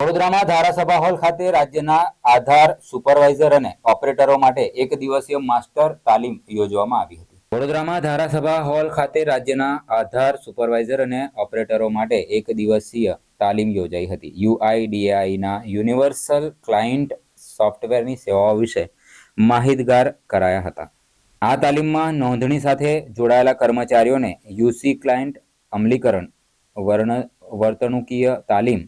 વડોદરામાં ધારાસભા હોલ ખાતે રાજ્યના આધાર સુપરવાઇઝર અને ઓપરેટરો માટે એક દિવસીય માસ્ટર તાલીમ યોજવામાં આવી હતી. વડોદરામાં ધારાસભા હોલ ખાતે રાજ્યના આધાર સુપરવાઇઝર અને ઓપરેટરો માટે એક દિવસીય તાલીમ યોજાઈ હતી. યુઆઈડીએઆઈના યુનિવર્સલ ક્લાયન્ટ સોફ્ટવેરની સેવાઓ વિશે માહિતગાર કરાયા હતા. આ તાલીમમાં નોંધણી સાથે જોડાયેલા કર્મચારીઓને યુસી ક્લાયન્ટ અમલીકરણ, વર્ણ, વર્તણુકીય તાલીમ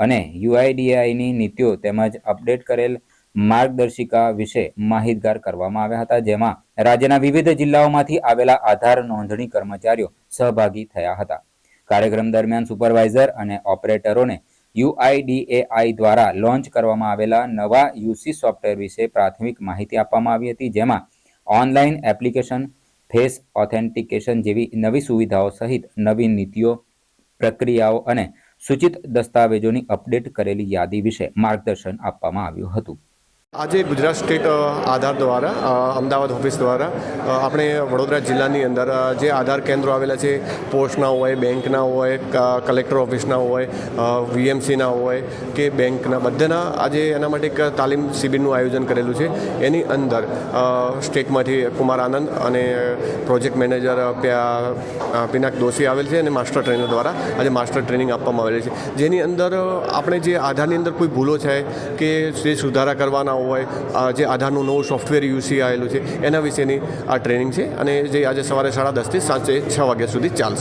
અને યુઆઈડીઆઈની નીતિઓ તેમજ અપડેટ કરેલ માર્ગદર્શિકા વિશે માહિતગાર કરવામાં આવ્યા હતા, જેમાં રાજ્યના વિવિધ જિલ્લાઓમાંથી આવેલા આધાર નોંધણી કર્મચારીઓ સહભાગી થયા હતા. કાર્યક્રમ દરમિયાન સુપરવાઇઝર અને ઓપરેટરોને યુઆઈડીએઆઈ દ્વારા લોન્ચ કરવામાં આવેલા નવા યુસી સોફ્ટવેર વિશે પ્રાથમિક માહિતી આપવામાં આવી હતી, જેમાં ઓનલાઈન એપ્લિકેશન, ફેસ ઓથેન્ટિકેશન જેવી નવી સુવિધાઓ સહિત નવી નીતિઓ, પ્રક્રિયાઓ અને સૂચિત દસ્તાવેજોની અપડેટ કરેલી યાદી વિશે માર્ગદર્શન આપવામાં આવ્યું હતું. આજે ગુજરાત સ્ટેટ આધાર દ્વારા અમદાવાદ ઓફિસ દ્વારા આપણે વડોદરા જિલ્લાની અંદર જે આધાર કેન્દ્રો આવેલા છે પોસ્ટના હોય બેંકના હોય કલેક્ટર ઓફિસના હોય વીએમસીના હોય, કે બેંકના બધાના આજે એના માટે એક તાલીમ શિબિરનું આયોજન કરેલું છે. એની અંદર સ્ટેટમાંથી કુમાર આનંદ અને પ્રોજેક્ટ મેનેજર પિનાક દોશી આવેલ છે અને માસ્ટર ટ્રેનર દ્વારા આજે માસ્ટર ટ્રેનિંગ આપવામાં આવેલી છે. જેની અંદર આપણે જે આધારની અંદર કોઈ ભૂલો છે, કે જે સુધારા કરવાના હોય જે આધારનું નવું સોફ્ટવેર યુસી આવેલું છે, એના વિશેની આ ટ્રેનિંગ છે અને જે આજે સવારે સાડા દસથી સાંજે છ વાગ્યા સુધી ચાલશે.